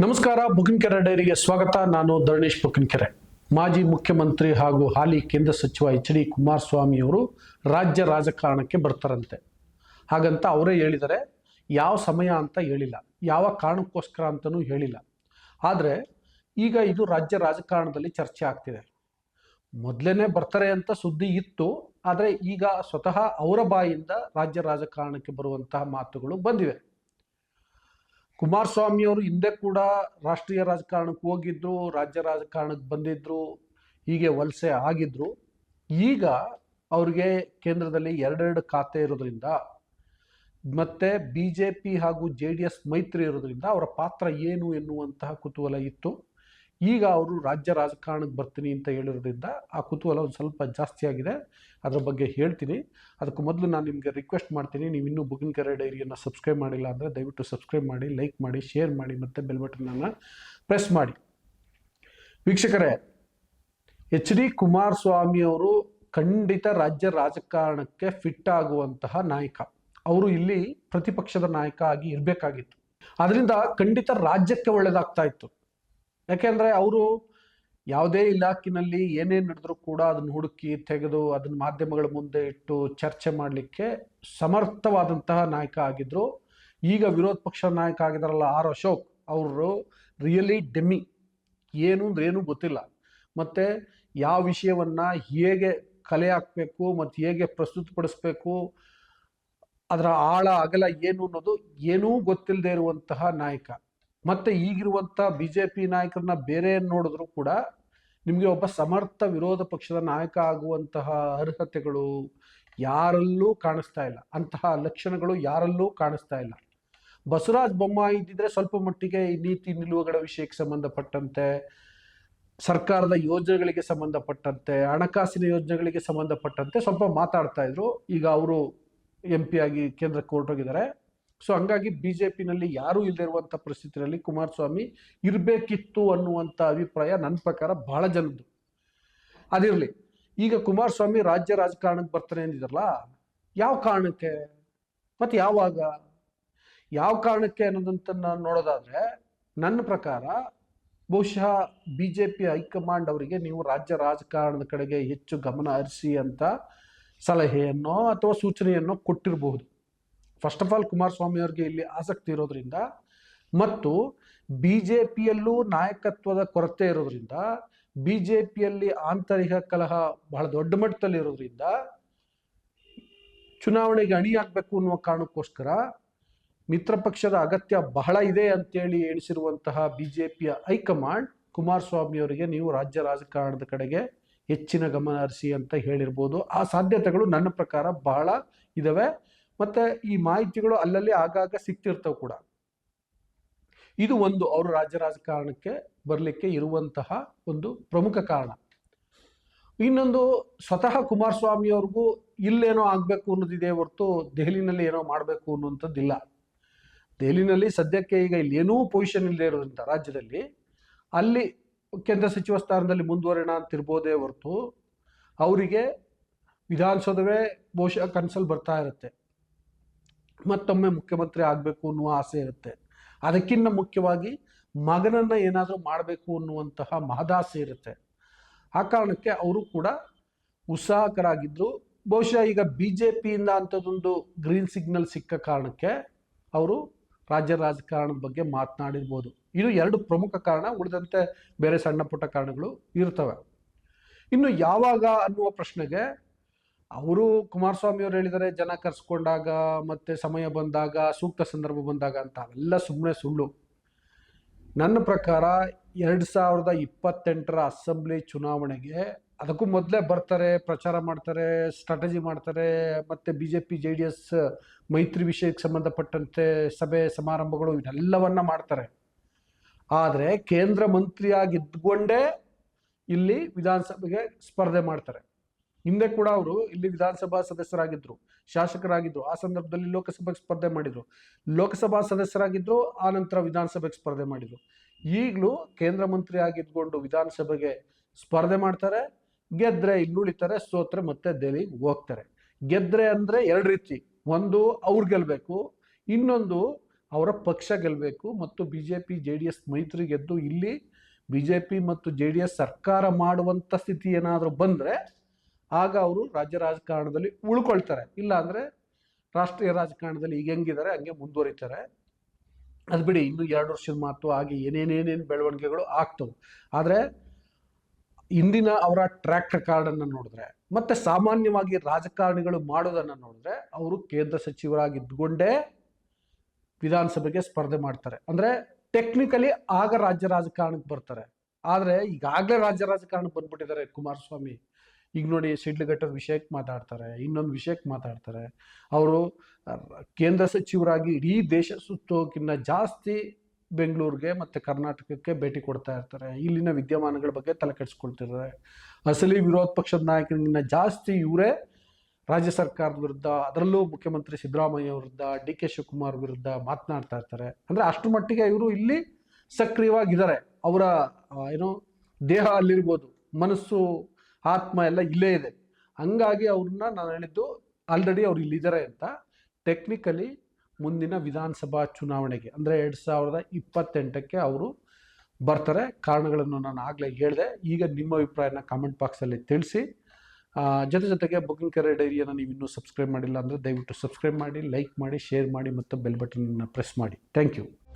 ನಮಸ್ಕಾರ, ಬುಕಿನ್ಕೆರೆ ಡೈರಿಗೆ ಸ್ವಾಗತ. ನಾನು ಧರಣೇಶ್ ಬುಕಿನ್ಕೆರೆ. ಮಾಜಿ ಮುಖ್ಯಮಂತ್ರಿ ಹಾಗೂ ಹಾಲಿ ಕೇಂದ್ರ ಸಚಿವ ಎಚ್ ಡಿ ಕುಮಾರಸ್ವಾಮಿ ಅವರು ರಾಜ್ಯ ರಾಜಕಾರಣಕ್ಕೆ ಬರ್ತಾರಂತೆ. ಹಾಗಂತ ಅವರೇ ಹೇಳಿದರೆ, ಯಾವ ಸಮಯ ಅಂತ ಹೇಳಿಲ್ಲ. ಯಾವ ಕಾರಣಕ್ಕೋಸ್ಕರ ಅಂತಲೂ ಹೇಳಿಲ್ಲ. ಆದರೆ, ಈಗ ಇದು ರಾಜ್ಯ ರಾಜಕಾರಣದಲ್ಲಿ ಚರ್ಚೆ ಆಗ್ತಿದೆ. ಮೊದಲೇ ಬರ್ತಾರೆ ಅಂತ ಸುದ್ದಿ ಇತ್ತು. ಆದರೆ ಈಗ ಸ್ವತಃ ಅವರ ಬಾಯಿಂದ ರಾಜ್ಯ ರಾಜಕಾರಣಕ್ಕೆ ಬರುವಂತಹ ಮಾತುಗಳು ಬಂದಿವೆ. ಕುಮಾರಸ್ವಾಮಿ ಅವರು ಹಿಂದೆ ಕೂಡ ರಾಷ್ಟ್ರೀಯ ರಾಜಕಾರಣಕ್ಕೆ ಹೋಗಿದ್ರು, ರಾಜ್ಯ ರಾಜಕಾರಣಕ್ಕೆ ಬಂದಿದ್ರು, ಹೀಗೆ ವಲಸೆ ಆಗಿದ್ರು. ಈಗ ಅವ್ರಿಗೆ ಕೇಂದ್ರದಲ್ಲಿ ಎರಡೆರಡು ಖಾತೆ ಇರೋದ್ರಿಂದ, ಮತ್ತೆ ಬಿ ಜೆ ಪಿ ಹಾಗೂ ಜೆ ಡಿ ಎಸ್ ಮೈತ್ರಿ ಇರೋದ್ರಿಂದ ಅವರ ಪಾತ್ರ ಏನು ಎನ್ನುವಂತಹ ಕುತೂಹಲ ಇತ್ತು. ಈಗ ಅವರು ರಾಜ್ಯ ರಾಜಕಾರಣಕ್ಕೆ ಬರ್ತೀನಿ ಅಂತ ಹೇಳಿರೋದ್ರಿಂದ ಆ ಕುತೂಹಲ ಒಂದು ಸ್ವಲ್ಪ ಜಾಸ್ತಿ ಆಗಿದೆ. ಅದರ ಬಗ್ಗೆ ಹೇಳ್ತೀನಿ. ಅದಕ್ಕೂ ಮೊದಲು ನಾನು ನಿಮಗೆ ರಿಕ್ವೆಸ್ಟ್ ಮಾಡ್ತೀನಿ. ನೀವು ಇನ್ನೂ ಬುಕಿಂಗ್ ಕೆರೆ ಡೈರಿಯನ್ನು ಸಬ್ಸ್ಕ್ರೈಬ್ ಮಾಡಿಲ್ಲ ಅಂದರೆ ದಯವಿಟ್ಟು ಸಬ್ಸ್ಕ್ರೈಬ್ ಮಾಡಿ ಲೈಕ್ ಮಾಡಿ ಶೇರ್ ಮಾಡಿ ಮತ್ತು ಬೆಲ್ ಬಟನನ್ನು ಪ್ರೆಸ್ ಮಾಡಿ. ವೀಕ್ಷಕರೇ, ಎಚ್ ಡಿ ಕುಮಾರಸ್ವಾಮಿ ಅವರು ಖಂಡಿತ ರಾಜ್ಯ ರಾಜಕಾರಣಕ್ಕೆ ಫಿಟ್ ಆಗುವಂತಹ ನಾಯಕ. ಅವರು ಇಲ್ಲಿ ಪ್ರತಿಪಕ್ಷದ ನಾಯಕ ಆಗಿ ಇರಬೇಕಾಗಿತ್ತು. ಅದರಿಂದ ಖಂಡಿತ ರಾಜ್ಯಕ್ಕೆ ಒಳ್ಳೆಯದಾಗ್ತಾ ಇತ್ತು. ಯಾಕೆಂದರೆ ಅವರು ಯಾವುದೇ ಇಲಾಖಿನಲ್ಲಿ ಏನೇನು ನಡೆದರೂ ಕೂಡ ಅದನ್ನು ಹುಡುಕಿ ತೆಗೆದು ಅದನ್ನ ಮಾಧ್ಯಮಗಳ ಮುಂದೆ ಇಟ್ಟು ಚರ್ಚೆ ಮಾಡಲಿಕ್ಕೆ ಸಮರ್ಥವಾದಂತಹ ನಾಯಕ ಆಗಿದ್ದರು ಈಗ ವಿರೋಧ ಪಕ್ಷ ನಾಯಕ ಆಗಿದಾರಲ್ಲ ಆರ್ ಅಶೋಕ್, ಅವರು ರಿಯಲಿ ಡೆಮ್ಮಿ. ಏನು ಅಂದ್ರೆ ಏನೂ ಗೊತ್ತಿಲ್ಲ. ಮತ್ತು ಯಾವ ವಿಷಯವನ್ನು ಹೇಗೆ ಕಲೆ ಹಾಕಬೇಕು ಮತ್ತು ಹೇಗೆ ಪ್ರಸ್ತುತಪಡಿಸ್ಬೇಕು, ಅದರ ಆಳ ಅಗಲ ಏನು ಅನ್ನೋದು ಏನೂ ಗೊತ್ತಿಲ್ಲದೆ ಇರುವಂತಹ ನಾಯಕ. ಮತ್ತೆ ಈಗಿರುವಂತ ಪಿ ನಾಯಕರನ್ನ ಬೇರೆ ನೋಡಿದ್ರು ಕೂಡ ನಿಮಗೆ ಒಬ್ಬ ಸಮರ್ಥ ವಿರೋಧ ಪಕ್ಷದ ನಾಯಕ ಆಗುವಂತಹ ಅರ್ಹತೆಗಳು ಯಾರಲ್ಲೂ ಕಾಣಿಸ್ತಾ ಇಲ್ಲ. ಅಂತಹ ಲಕ್ಷಣಗಳು ಯಾರಲ್ಲೂ ಕಾಣಿಸ್ತಾ ಇಲ್ಲ. ಬಸವರಾಜ ಬೊಮ್ಮಾಯಿ ಇದ್ದಿದ್ರೆ ಸ್ವಲ್ಪ ಮಟ್ಟಿಗೆ ಈ ನೀತಿ ನಿಲುವುಗಳ ವಿಷಯಕ್ಕೆ ಸಂಬಂಧಪಟ್ಟಂತೆ, ಸರ್ಕಾರದ ಯೋಜನೆಗಳಿಗೆ ಸಂಬಂಧಪಟ್ಟಂತೆ, ಹಣಕಾಸಿನ ಯೋಜನೆಗಳಿಗೆ ಸಂಬಂಧಪಟ್ಟಂತೆ ಸ್ವಲ್ಪ ಮಾತಾಡ್ತಾ ಇದ್ರು. ಈಗ ಅವರು ಎಂ ಪಿ ಆಗಿ ಕೇಂದ್ರಕ್ಕೆ ಹೊರಟೋಗಿದ್ದಾರೆ. ಸೊ ಹಂಗಾಗಿ ಬಿ ಜೆ ಪಿನಲ್ಲಿ ಯಾರೂ ಇಲ್ಲದಿರುವಂಥ ಪರಿಸ್ಥಿತಿಯಲ್ಲಿ ಕುಮಾರಸ್ವಾಮಿ ಇರಬೇಕಿತ್ತು ಅನ್ನುವಂಥ ಅಭಿಪ್ರಾಯ ನನ್ನ ಪ್ರಕಾರ ಬಹಳ ಜನದ್ದು. ಅದಿರಲಿ, ಈಗ ಕುಮಾರಸ್ವಾಮಿ ರಾಜ್ಯ ರಾಜಕಾರಣಕ್ಕೆ ಬರ್ತಾನೆ ಅಂದಿದ್ರಲ್ಲ, ಯಾವ ಕಾರಣಕ್ಕೆ? ಮತ್ತು ಯಾವಾಗ? ಯಾವ ಕಾರಣಕ್ಕೆ ಅನ್ನೋದಂತ ನಾನು ನೋಡೋದಾದ್ರೆ, ನನ್ನ ಪ್ರಕಾರ ಬಹುಶಃ ಬಿ ಜೆ ಪಿ ಹೈಕಮಾಂಡ್ ಅವರಿಗೆ ನೀವು ರಾಜ್ಯ ರಾಜಕಾರಣದ ಕಡೆಗೆ ಹೆಚ್ಚು ಗಮನ ಹರಿಸಿ ಅಂತ ಸಲಹೆಯನ್ನೋ ಅಥವಾ ಸೂಚನೆಯನ್ನೋ ಕೊಟ್ಟಿರಬಹುದು. ಫಸ್ಟ್ ಆಫ್ ಆಲ್ ಕುಮಾರಸ್ವಾಮಿ ಅವರಿಗೆ ಇಲ್ಲಿ ಆಸಕ್ತಿ ಇರೋದ್ರಿಂದ ಮತ್ತು ಬಿ ಜೆ ಪಿಯಲ್ಲೂ ನಾಯಕತ್ವದ ಕೊರತೆ ಇರೋದ್ರಿಂದ ಬಿ ಜೆ ಪಿಯಲ್ಲಿ ಆಂತರಿಕ ಕಲಹ ಬಹಳ ದೊಡ್ಡ ಮಟ್ಟದಲ್ಲಿ ಇರೋದ್ರಿಂದ ಚುನಾವಣೆಗೆ ಅಣಿಯಾಗಬೇಕು ಅನ್ನುವ ಕಾರಣಕ್ಕೋಸ್ಕರ ಮಿತ್ರ ಪಕ್ಷದ ಅಗತ್ಯ ಬಹಳ ಇದೆ ಅಂತೇಳಿ ಎಣಿಸಿರುವಂತಹ ಬಿ ಜೆ ಪಿಯ ಹೈಕಮಾಂಡ್ ಕುಮಾರಸ್ವಾಮಿ ಅವರಿಗೆ ನೀವು ರಾಜ್ಯ ರಾಜಕಾರಣದ ಕಡೆಗೆ ಹೆಚ್ಚಿನ ಗಮನ ಹರಿಸಿ ಅಂತ ಹೇಳಿರ್ಬೋದು. ಆ ಸಾಧ್ಯತೆಗಳು ನನ್ನ ಪ್ರಕಾರ ಬಹಳ ಇದಾವೆ. ಮತ್ತೆ ಈ ಮಾಹಿತಿಗಳು ಅಲ್ಲಲ್ಲಿ ಆಗಾಗ ಸಿಗ್ತಿರ್ತವೆ ಕೂಡ. ಇದು ಒಂದು ಅವರು ರಾಜ್ಯ ರಾಜಕಾರಣಕ್ಕೆ ಬರಲಿಕ್ಕೆ ಇರುವಂತಹ ಒಂದು ಪ್ರಮುಖ ಕಾರಣ. ಇನ್ನೊಂದು ಸ್ವತಃ ಕುಮಾರಸ್ವಾಮಿ ಅವ್ರಿಗೂ ಇಲ್ಲೇನೋ ಆಗಬೇಕು ಅನ್ನೋದಿದೆ ಹೊರತು ದೆಹಲಿನಲ್ಲಿ ಏನೋ ಮಾಡಬೇಕು ಅನ್ನುವಂಥದ್ದಿಲ್ಲ. ದೆಹಲಿನಲ್ಲಿ ಸದ್ಯಕ್ಕೆ ಈಗ ಇಲ್ಲಿ ಏನೂ ಪೊಸಿಷನ್ ಇಲ್ಲದೆ ಇರೋದ್ರಿಂದ ರಾಜ್ಯದಲ್ಲಿ ಅಲ್ಲಿ ಕೇಂದ್ರ ಸಚಿವ ಸ್ಥಾನದಲ್ಲಿ ಅಂತ ಇರ್ಬೋದೇ ಹೊರತು ಅವರಿಗೆ ವಿಧಾನಸೌಧವೇ ಬಹುಶಃ ಕನಸಲ್ಲಿ ಬರ್ತಾ ಇರುತ್ತೆ. ಮತ್ತೊಮ್ಮೆ ಮುಖ್ಯಮಂತ್ರಿ ಆಗಬೇಕು ಅನ್ನುವ ಆಸೆ ಇರುತ್ತೆ. ಅದಕ್ಕಿಂತ ಮುಖ್ಯವಾಗಿ ಮಗನನ್ನು ಏನಾದರೂ ಮಾಡಬೇಕು ಅನ್ನುವಂತಹ ಮಹದಾಸೆ ಇರುತ್ತೆ. ಆ ಕಾರಣಕ್ಕೆ ಅವರು ಕೂಡ ಉತ್ಸಾಹಕರಾಗಿದ್ದರು ಬಹುಶಃ ಈಗ ಬಿ ಜೆ ಪಿಯಿಂದ ಅಂಥದ್ದೊಂದು ಗ್ರೀನ್ ಸಿಗ್ನಲ್ ಸಿಕ್ಕ ಕಾರಣಕ್ಕೆ ಅವರು ರಾಜ್ಯ ರಾಜಕಾರಣದ ಬಗ್ಗೆ ಮಾತನಾಡಿರ್ಬೋದು. ಇದು ಎರಡು ಪ್ರಮುಖ ಕಾರಣ, ಉಳಿದಂತೆ ಬೇರೆ ಸಣ್ಣ ಪುಟ್ಟ ಕಾರಣಗಳು ಇರ್ತವೆ. ಇನ್ನು ಯಾವಾಗ ಅನ್ನುವ ಪ್ರಶ್ನೆಗೆ ಅವರು ಕುಮಾರಸ್ವಾಮಿ ಅವರು ಹೇಳಿದರೆ, ಜನ ಕರೆಸ್ಕೊಂಡಾಗ ಮತ್ತೆ ಸಮಯ ಬಂದಾಗ, ಸೂಕ್ತ ಸಂದರ್ಭ ಬಂದಾಗ ಅಂತ ಅವೆಲ್ಲ ಸುಮ್ಮನೆ ಸುಳ್ಳು. ನನ್ನ ಪ್ರಕಾರ ಎರಡು ಸಾವಿರದ ಇಪ್ಪತ್ತೆಂಟರ ಅಸೆಂಬ್ಲಿ ಚುನಾವಣೆಗೆ ಅದಕ್ಕೂ ಮೊದಲೇ ಬರ್ತಾರೆ, ಪ್ರಚಾರ ಮಾಡ್ತಾರೆ, ಸ್ಟ್ರಾಟಜಿ ಮಾಡ್ತಾರೆ, ಮತ್ತು B J P J D S, ಮೈತ್ರಿ ವಿಷಯಕ್ಕೆ ಸಂಬಂಧಪಟ್ಟಂತೆ ಸಭೆ ಸಮಾರಂಭಗಳು ಇದೆಲ್ಲವನ್ನ ಮಾಡ್ತಾರೆ. ಆದರೆ ಕೇಂದ್ರ ಮಂತ್ರಿಯಾಗಿದ್ದುಕೊಂಡೇ ಇಲ್ಲಿ ವಿಧಾನಸಭೆಗೆ ಸ್ಪರ್ಧೆ ಮಾಡ್ತಾರೆ. ಹಿಂದೆ ಕೂಡ ಅವರು ಇಲ್ಲಿ ವಿಧಾನಸಭಾ ಸದಸ್ಯರಾಗಿದ್ದರು ಶಾಸಕರಾಗಿದ್ದರು ಆ ಸಂದರ್ಭದಲ್ಲಿ ಲೋಕಸಭೆಗೆ ಸ್ಪರ್ಧೆ ಮಾಡಿದರು. ಲೋಕಸಭಾ ಸದಸ್ಯರಾಗಿದ್ದರು ಆ ನಂತರ ವಿಧಾನಸಭೆಗೆ ಸ್ಪರ್ಧೆ ಮಾಡಿದರು. ಈಗಲೂ ಕೇಂದ್ರ ಮಂತ್ರಿ ಆಗಿದ್ಕೊಂಡು ವಿಧಾನಸಭೆಗೆ ಸ್ಪರ್ಧೆ ಮಾಡ್ತಾರೆ, ಗೆದ್ರೆ ಇಲ್ಲುಳಿತಾರೆ ಸೋತ್ರೆ ಮತ್ತೆ ದೆಹಲಿಗೆ ಹೋಗ್ತಾರೆ. ಗೆದ್ರೆ ಅಂದರೆ ಎರಡು ರೀತಿ, ಒಂದು ಅವ್ರು ಗೆಲ್ಲಬೇಕು ಇನ್ನೊಂದು ಅವರ ಪಕ್ಷ ಗೆಲ್ಲಬೇಕು ಮತ್ತು B J P J D S ಮೈತ್ರಿ ಗೆದ್ದು ಇಲ್ಲಿ ಬಿ ಜೆ ಪಿ ಮತ್ತು ಜೆ ಡಿ ಎಸ್ ಸರ್ಕಾರ ಮಾಡುವಂಥ ಸ್ಥಿತಿ ಏನಾದರೂ ಬಂದರೆ ಆಗ ಅವರು ರಾಜ್ಯ ರಾಜಕಾರಣದಲ್ಲಿ ಉಳ್ಕೊಳ್ತಾರೆ. ಇಲ್ಲ ಅಂದ್ರೆ ರಾಷ್ಟ್ರೀಯ ರಾಜಕಾರಣದಲ್ಲಿ ಈಗ ಹೆಂಗಿದ್ದಾರೆ ಹಂಗೆ ಮುಂದುವರಿತಾರೆ. ಅದು ಬಿಡಿ, ಇನ್ನು ಎರಡು ವರ್ಷದ ಮಾತು ಹಾಗೆ ಏನೇನೇನೇನು ಬೆಳವಣಿಗೆಗಳು ಆಗ್ತವೆ. ಆದರೆ ಇಂದಿನ ಅವರ ಟ್ರ್ಯಾಕ್ ರೆಕಾರ್ಡನ್ನು ನೋಡಿದ್ರೆ, ಮತ್ತೆ ಸಾಮಾನ್ಯವಾಗಿ ರಾಜಕಾರಣಿಗಳು ಮಾಡೋದನ್ನು ನೋಡಿದ್ರೆ, ಅವರು ಕೇಂದ್ರ ಸಚಿವರಾಗಿದ್ದುಕೊಂಡೇ ವಿಧಾನಸಭೆಗೆ ಸ್ಪರ್ಧೆ ಮಾಡ್ತಾರೆ. ಅಂದರೆ ಟೆಕ್ನಿಕಲಿ ಆಗ ರಾಜ್ಯ ರಾಜಕಾರಣಕ್ಕೆ ಬರ್ತಾರೆ. ಆದರೆ ಈಗಾಗಲೇ ರಾಜ್ಯ ರಾಜಕಾರಣಕ್ಕೆ ಬಂದ್ಬಿಟ್ಟಿದ್ದಾರೆ ಕುಮಾರಸ್ವಾಮಿ. ಈಗ ನೋಡಿ ಶಿಡ್ಲಘಟ್ಟದ ವಿಷಯಕ್ಕೆ ಮಾತಾಡ್ತಾರೆ, ಇನ್ನೊಂದು ವಿಷಯಕ್ಕೆ ಮಾತಾಡ್ತಾರೆ. ಅವರು ಕೇಂದ್ರ ಸಚಿವರಾಗಿ ಇಡೀ ದೇಶ ಸುತ್ತೋಕ್ಕಿಂತ ಜಾಸ್ತಿ ಬೆಂಗಳೂರಿಗೆ ಮತ್ತು ಕರ್ನಾಟಕಕ್ಕೆ ಭೇಟಿ ಕೊಡ್ತಾ ಇರ್ತಾರೆ. ಇಲ್ಲಿನ ವಿದ್ಯಮಾನಗಳ ಬಗ್ಗೆ ತಲೆ ಕೆಡಿಸ್ಕೊಳ್ತಿರ್ತಾರೆ. ಅಸಲಿ ವಿರೋಧ ಪಕ್ಷದ ನಾಯಕರಿಗಿಂತ ಜಾಸ್ತಿ ಇವರೇ ರಾಜ್ಯ ಸರ್ಕಾರದ ವಿರುದ್ಧ, ಅದರಲ್ಲೂ ಮುಖ್ಯಮಂತ್ರಿ ಸಿದ್ದರಾಮಯ್ಯ ವಿರುದ್ಧ, ಡಿ ಕೆ ಶಿವಕುಮಾರ್ ವಿರುದ್ಧ ಮಾತನಾಡ್ತಾ ಇರ್ತಾರೆ. ಅಂದರೆ ಅಷ್ಟು ಮಟ್ಟಿಗೆ ಇವರು ಇಲ್ಲಿ ಸಕ್ರಿಯವಾಗಿದ್ದಾರೆ. ಅವರ ಏನು, ದೇಹ ಅಲ್ಲಿರ್ಬೋದು, ಮನಸ್ಸು ಆತ್ಮ ಎಲ್ಲ ಇಲ್ಲೇ ಇದೆ. ಹಂಗಾಗಿ ಅವ್ರನ್ನ ನಾನು ಹೇಳಿದ್ದು ಆಲ್ರೆಡಿ ಅವ್ರು ಇಲ್ಲಿದ್ದಾರೆ ಅಂತ. ಟೆಕ್ನಿಕಲಿ ಮುಂದಿನ ವಿಧಾನಸಭಾ ಚುನಾವಣೆಗೆ ಅಂದರೆ ಎರಡು ಸಾವಿರದ ಇಪ್ಪತ್ತೆಂಟಕ್ಕೆ ಅವರು ಬರ್ತಾರೆ. ಕಾರಣಗಳನ್ನು ನಾನು ಆಗಲೇ ಹೇಳಿದೆ. ಈಗ ನಿಮ್ಮ ಅಭಿಪ್ರಾಯನ ಕಾಮೆಂಟ್ ಬಾಕ್ಸಲ್ಲಿ ತಿಳಿಸಿ. ಜೊತೆ ಜೊತೆಗೆ ಬುಕಿಂಗ್ ಕೆರೆ ಡೈರಿಯನ್ನು ನೀವು ಇನ್ನೂ ಸಬ್ಸ್ಕ್ರೈಬ್ ಮಾಡಿಲ್ಲ ಅಂದರೆ ದಯವಿಟ್ಟು ಸಬ್ಸ್ಕ್ರೈಬ್ ಮಾಡಿ ಲೈಕ್ ಮಾಡಿ ಶೇರ್ ಮಾಡಿ ಮತ್ತು ಬೆಲ್ ಬಟನನ್ನು ಪ್ರೆಸ್ ಮಾಡಿ. Thank you